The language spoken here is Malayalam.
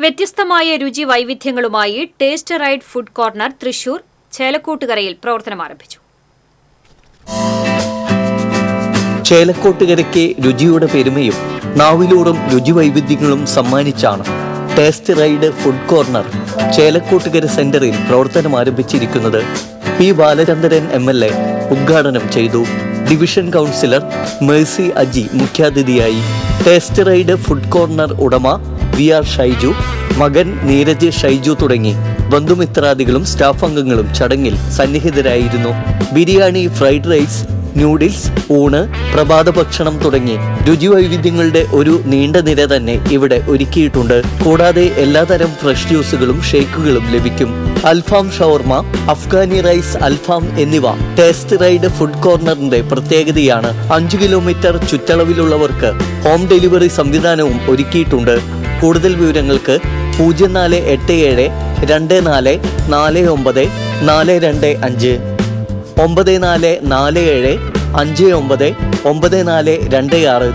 വ്യത്യസ്തമായ രുചി വൈവിധ്യങ്ങളുമായി taste ride food corner Thrissur ചേലക്കൂട്ടുകരയിൽ പ്രവർത്തനം ആരംഭിച്ചു. ചേലക്കോട്ടുകരയ്ക്ക് രുചിയുടെ പെരുമയും നാവിലൂടും രുചി വൈവിധ്യങ്ങളും സമ്മാനിച്ചാണ് taste ride food corner Chelakkottukara സെന്ററിൽ പ്രവർത്തനം ആരംഭിച്ചിരിക്കുന്നത് P Balachandran M L A ഉദ്ഘാടനം ചെയ്തു. ഡിവിഷൻ കൗൺസിലർ മേഴ്സി അജി മുഖ്യാതിഥിയായി. ടേസ്റ്റ് റൈഡ് ഫുഡ് കോർണർ ഉടമ വി ആർ ഷൈജു മകൻ നീരജ് ഷൈജു തുടങ്ങി. ബന്ധുമിത്രാദികളും സ്റ്റാഫ് അംഗങ്ങളും ചടങ്ങിൽ സന്നിഹിതരായിരുന്നു. ബിരിയാണി ഫ്രൈഡ് റൈസ് ന്യൂഡിൽസ് ഊണ് പ്രഭാത ഭക്ഷണം തുടങ്ങി. രുചി വൈവിധ്യങ്ങളുടെ ഒരു നീണ്ട നിര തന്നെ ഇവിടെ ഒരുക്കിയിട്ടുണ്ട്. കൂടാതെ എല്ലാതരം ഫ്രഷ് ജ്യൂസുകളും ഷേക്കുകളും ലഭിക്കും. അൽഫാം ഷവർമ അഫ്ഗാനി റൈസ് അൽഫാം എന്നിവ ടേസ്റ്റ് റൈഡ് ഫുഡ് കോർണറിന്റെ പ്രത്യേകതയാണ്. അഞ്ചു കിലോമീറ്റർ ചുറ്റളവിലുള്ളവർക്ക് ഹോം ഡെലിവറി സംവിധാനവും ഒരുക്കിയിട്ടുണ്ട്. കൂടുതൽ വിവരങ്ങൾക്ക് പൂജ്യം നാല് എട്ട് ഏഴ് രണ്ട് നാല് നാല് ഒമ്പത് നാല് രണ്ട് അഞ്ച്. ഒമ്പത് നാല് നാല് ഏഴ് അഞ്ച് ഒമ്പത് ഒമ്പത് നാല് രണ്ട് ആറ്.